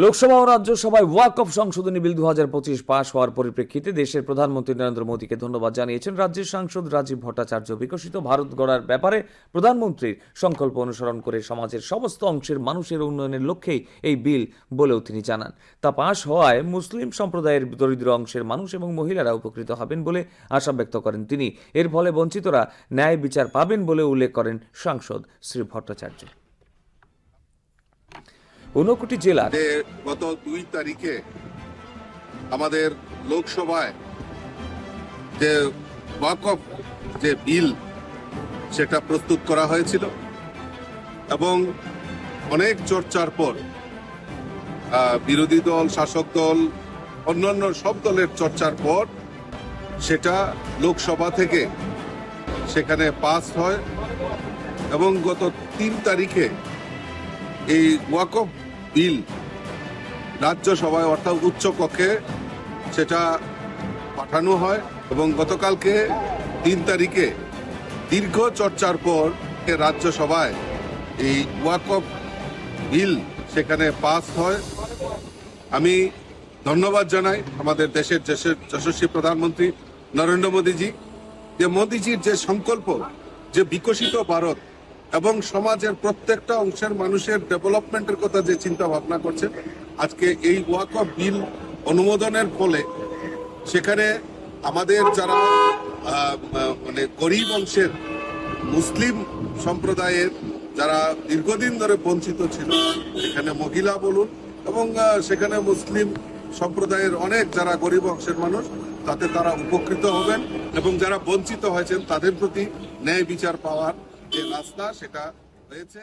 লোকসভা ও রাজ্যসভায় ওয়াকফ সংশোধনী বিল দু হাজার পঁচিশ পাশ হওয়ার পরিপ্রেক্ষিতে দেশের প্রধানমন্ত্রী নরেন্দ্র মোদীকে ধন্যবাদ জানিয়েছেন রাজ্যের সাংসদ রাজীব ভট্টাচার্য। বিকশিত ভারত গড়ার ব্যাপারে প্রধানমন্ত্রীর সংকল্প অনুসরণ করে সমাজের সমস্ত অংশের মানুষের উন্নয়নের লক্ষ্যেই এই বিল বলেও তিনি জানান। তা পাশ হওয়ায় মুসলিম সম্প্রদায়ের দরিদ্র অংশের মানুষ এবং মহিলারা উপকৃত হবেন বলে আশা ব্যক্ত করেন তিনি। এর ফলে বঞ্চিতরা ন্যায় বিচার পাবেন বলে উল্লেখ করেন সাংসদ শ্রী ভট্টাচার্য। ঊনকোটি জেলার গত দুই তারিখে আমাদের লোকসভায় যে ওয়াকফ যে বিল সেটা প্রস্তুত করা হয়েছিল এবং অনেক চর্চার পর বিরোধী দল, শাসক দল, অন্যান্য সব দলের চর্চার পর সেটা লোকসভা থেকে সেখানে পাস হয় এবং গত তিন তারিখে এই ওয়াকফ বিল রাজ্যসভায় অর্থাৎ উচ্চ কক্ষে সেটা পাঠানো হয় এবং গতকালকে তিন তারিখে দীর্ঘ চর্চার পর রাজ্যসভায় এই ওয়াকফ বিল সেখানে পাস হয়। আমি ধন্যবাদ জানাই আমাদের দেশের যশস্বী প্রধানমন্ত্রী নরেন্দ্র মোদীজি যে মোদীজির যে সংকল্প, যে বিকশিত ভারত এবং সমাজের প্রত্যেকটা অংশের মানুষের ডেভেলপমেন্টের কথা যে চিন্তা ভাবনা করছে, আজকে এই ওয়াক অফ বিল অনুমোদনের ফলে সেখানে আমাদের যারা মানে গরিব অংশের মুসলিম সম্প্রদায়ের যারা দীর্ঘদিন ধরে বঞ্চিত ছিল, সেখানে মহিলা বলুন এবং সেখানে মুসলিম সম্প্রদায়ের অনেক যারা গরিব অংশের মানুষ, তাতে তারা উপকৃত হবেন এবং যারা বঞ্চিত হয়েছেন তাদের প্রতি ন্যায় বিচার পাওয়ার যে রাস্তা সেটা হয়েছে।